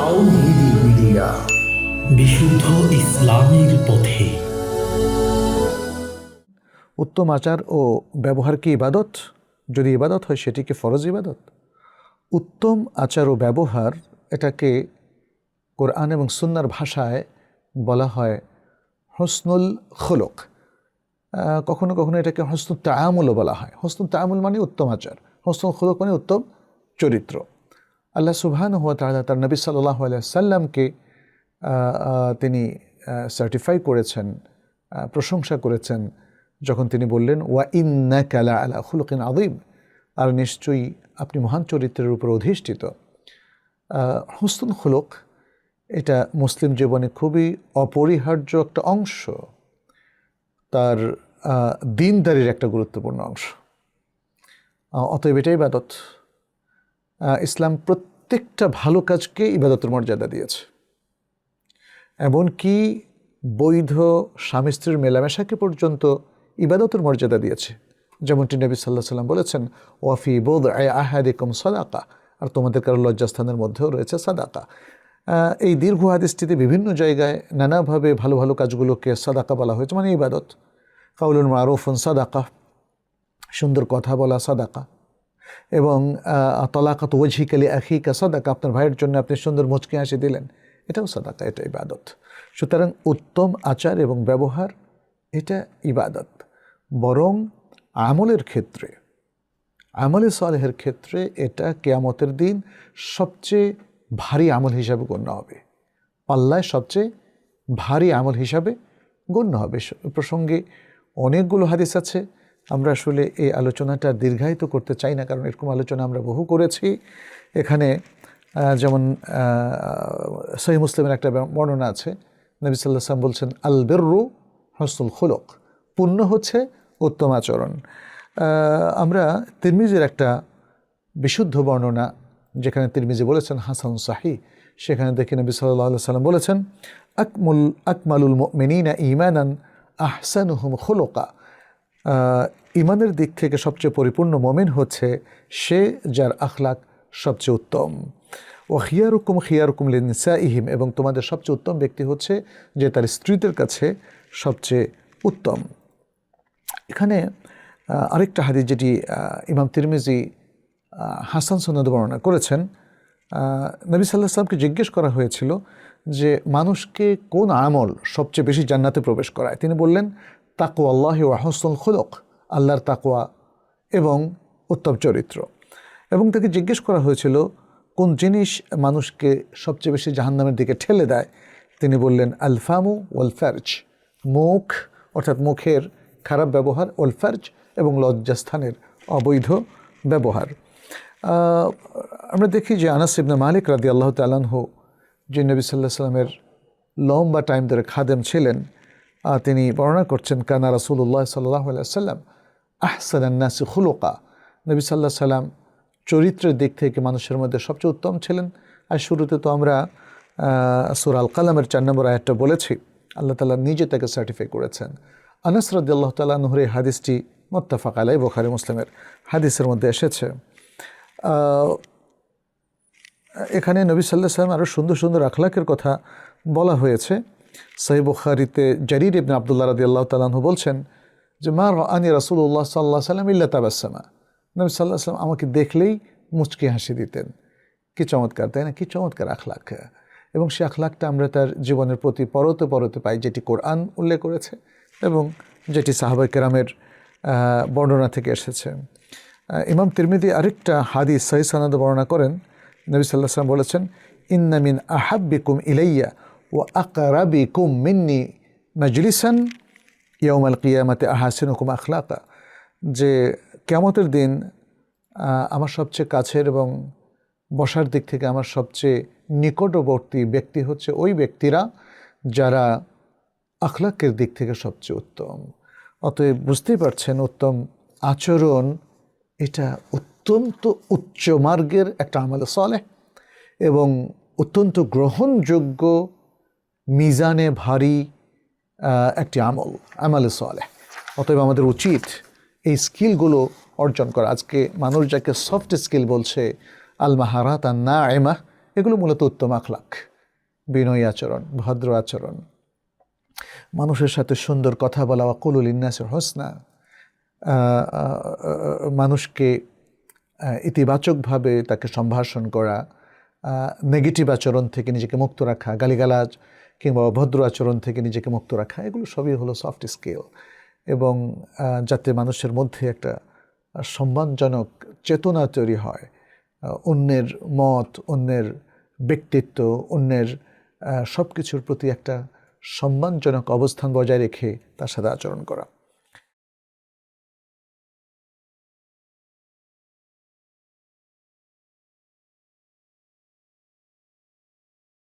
তাওহিদি media বিশুদ্ধ ইসলামের পথে। উত্তম আচার ও ব্যবহার কি ইবাদত? যদি ইবাদত হয় সেটি কি ফরজ ইবাদত? উত্তম আচার ও ব্যবহার এটাকে কোরআন এবং সুন্নার ভাষায় বলা হয় হসনুল খোলক। কখনো কখনো এটাকে হসনুল তায়ামুলও বলা হয়। হসনুল তায়ামুল মানে উত্তম আচার। হসনুল খোলক মানে উত্তম চরিত্র। আল্লাহ সুবহান হুয়া তাআলা তার নবী সাল্লাহ সাল্লামকে তিনি সার্টিফাই করেছেন প্রশংসা করেছেন যখন তিনি বললেন ওয়া ইন্না কালা আলা খুলকিন আদিম আর নিশ্চয়ই আপনি মহান চরিত্রের উপর অধিষ্ঠিত। হুসনুল খুলক এটা মুসলিম জীবনে খুবই অপরিহার্য একটা অংশ। তার দিনদারির একটা গুরুত্বপূর্ণ অংশ। অতএব এটাই ইবাদত। আহ, ইসলাম প্রত্যেকটা ভালো কাজকে ইবাদতের মর্যাদা দিয়েছে। এমনকি বৈধ স্বামী স্ত্রীর মেলামেশাকে পর্যন্ত ইবাদতের মর্যাদা দিয়েছে। যেমনটি নবী সাল্লাহ সাল্লাম বলেছেন ওয়াফি বোধ আয় আহাদিকম সাদাকা আর তোমাদের কারও লজ্জাস্থানের মধ্যেও রয়েছে সাদাকা। এই দীর্ঘ হাদিসটিতে বিভিন্ন জায়গায় নানাভাবে ভালো ভালো কাজগুলোকে সাদাকা বলা হয়েছে মানে ইবাদত। কাউলুল মারুফুন সাদাকা, সুন্দর কথা বলা সাদাকা। এবং তলাকাত ওঝিকালি আখিকা সদাকা, আপনার ভাইয়ের জন্য আপনি সুন্দর মুচকি হাসি দিলেন। এটাও সাদাকা, এটা ইবাদত। সুতরাং উত্তম আচার এবং ব্যবহার, এটা ইবাদত। বরং আমলের ক্ষেত্রে, আমলে সালেহের ক্ষেত্রে এটা কেয়ামতের দিন সবচেয়ে ভারী আমল হিসাবে গণ্য হবে। পাল্লায় সবচেয়ে ভারী আমল হিসাবে গণ্য হবে। প্রসঙ্গে অনেকগুলো হাদিস আছে। আমরা আসলে এই আলোচনাটা দীর্ঘায়িত করতে চাই না, কারণ এরকম আলোচনা আমরা বহু করেছি। এখানে যেমন সহি মুসলিমের একটা বর্ণনা আছে। নবী সাল্লাহ বলছেন আল বেররু হসনুল খুলক পুণ্য হচ্ছে উত্তম আচরণ। আমরা তিরমিজের একটা বিশুদ্ধ বর্ণনা, যেখানে তিরমিজি বলেছেন, হাসান সাহি সেখানে দেখি নবী সাল্লাহ সাল্লাম বলেছেন, আকমুল, আকমালুল মিনা ইমানান আহসানুহুম খুলকা ইমানের দিক থেকে সবচেয়ে পরিপূর্ণ মমিন হচ্ছে সে যার আখলাক সবচেয়ে উত্তম। ও খিয়ারুকুম খিয়ারুকুম লিনসা ইহিম এবং তোমাদের সবচেয়ে উত্তম ব্যক্তি হচ্ছে যে তার স্ত্রীদের কাছে সবচেয়ে উত্তম। এখানে আরেকটা হাদিস যেটি ইমাম তিরমিজি হাসান সন্ন্যদ বর্ণনা করেছেন নবী সাল্লাহ সাল্লামকে জিজ্ঞেস করা হয়েছিল যে মানুষকে কোন আমল সবচেয়ে বেশি জান্নাতে প্রবেশ করায়? তিনি বললেন তাকু আল্লাহ ওয়াহসুল খুলক, আল্লাহর তাকোয়া এবং উত্তম চরিত্র। এবং তাকে জিজ্ঞেস করা হয়েছিল, কোন জিনিস মানুষকে সবচেয়ে বেশি জাহান্নামের দিকে ঠেলে দেয়? তিনি বললেন, আলফামু ওয়াল ফার্জ মুখ, অর্থাৎ মুখের খারাপ ব্যবহার ওয়াল এবং লজ্জাস্থানের অবৈধ ব্যবহার। আমরা দেখি যে আনাস ইবনে মালিক রাদি আল্লাহ তালানহু যে নবী সাল্লাহ সাল্লামের লম্বা টাইম ধরে খাদেম ছিলেন তিনি বর্ণনা করছেন, কানা রাসুল্লাহ সাল্লাহ সাল্লাম আহসানান্নাসি খুলুকা। নবী সাল্লাহ সাল্লাম চরিত্রের দিক থেকে মানুষের মধ্যে সবচেয়ে উত্তম ছিলেন। আর শুরুতে তো আমরা সুর আল কালামের চার নম্বর আয়াতটা বলেছি, আল্লাহ তালা নিজে তাকে সার্টিফাই করেছেন। আনাস রদি আল্লাহ তালা নহরে হাদিসটি মোত্তাফাক আলাই বোখারি মুসলিমের হাদিসের মধ্যে এসেছে। এখানে নবী সাল্লাহ সাল্লাম আরও সুন্দর সুন্দর আখলাকের কথা বলা হয়েছে। সহি বুখারিতে জারির ইবনে আবদুল্লাহ রাদি আল্লাহ তালাহু বলছেন যে, মা আনি রাসুল্লাহ সাল্লাহ সাল্লাম ইল্লা তাবাসামা। নবী সাল্লাহ সাল্লাম আমাকে দেখলেই মুচকি হাসি দিতেন। কি চমৎকার, তাই না? কি চমৎকার আখলাক। এবং সে আখলাকটা আমরা তার জীবনের প্রতি পরতে পরতে পাই, যেটি কোরআন উল্লেখ করেছে এবং যেটি সাহাবাই কেরামের বর্ণনা থেকে এসেছে। ইমাম তিরমিদি আরেকটা হাদিস সহি সানাদ বর্ণনা করেন। নবী সাল্লাহ সাল্লাম বলেছেন ইন্নামিন আহাব্বিকুম ইলাইয়া। আকরাবিকুম মিন্নি মজলিসান ইয়াউমাল কিয়ামাতে আহাসিনুকুম আখলাকা যে কেমতের দিন আমার সবচেয়ে কাছের এবং বসার দিক থেকে আমার সবচেয়ে নিকটবর্তী ব্যক্তি হচ্ছে ওই ব্যক্তিরা যারা আখলাকের দিক থেকে সবচেয়ে উত্তম। অতএব বুঝতেই পারছেন, উত্তম আচরণ এটা অত্যন্ত উচ্চ মার্গের একটা আমলে সলে এবং অত্যন্ত গ্রহণযোগ্য মিজানে ভারী একটি আমল, আমলে সলে অতএব আমাদের উচিত এই স্কিলগুলো অর্জন করা। আজকে মানুষ যাকে সফট স্কিল বলছে আল মাহারাত আর না এমা এগুলো মূলত উত্তম আখলাখ। বিনয়ী আচরণ, ভদ্র আচরণ। মানুষের সাথে সুন্দর কথা বলা ওয়াকুলুল ইন্নাসের হোসনা। মানুষকে ইতিবাচকভাবে তাকে সম্ভাষণ করা নেগেটিভ আচরণ থেকে নিজেকে মুক্ত রাখা, গালিগালাজ কিংবা অভদ্র আচরণ থেকে নিজেকে মুক্ত রাখা, এগুলো সবই হলো সফট স্কিল এবং যাতে মানুষের মধ্যে একটা সম্মানজনক চেতনা তৈরি হয় অন্যের মত, অন্যের ব্যক্তিত্ব, অন্যের সব কিছুর প্রতি একটা সম্মানজনক অবস্থান বজায় রেখে তার সাথে আচরণ করা।